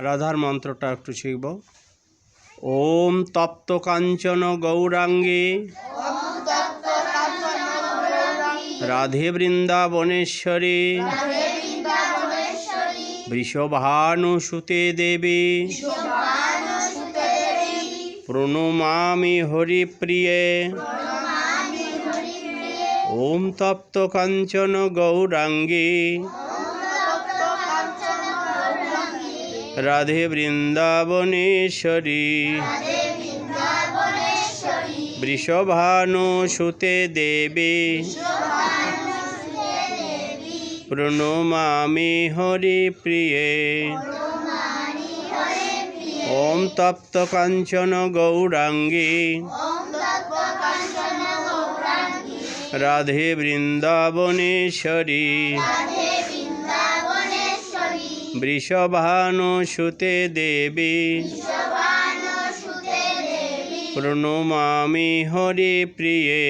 রাধার মন্ত্রটা একটু শিখব। ওম তপ্ত কাঞ্চন গৌরাঙ্গে। রাধে বৃন্দাবনেশ্বরী। বৃষভানুসুতে দেবী। প্রণমামি হরিপ্রিয়ে। ওম তপ্ত কাঞ্চন গৌরাঙ্গী। রাধে বৃন্দাবনেশ্বরী বৃষভানুসুতে দেবী। প্রণমামি হরিপ্রিয়ে ওম তপ্ত কাঞ্চন গৌরাঙ্গী। রাধে বৃন্দাবনেশ্বরী বৃষভানুসুতে দেবী। প্রণমামি হরিপ্রিয়ে।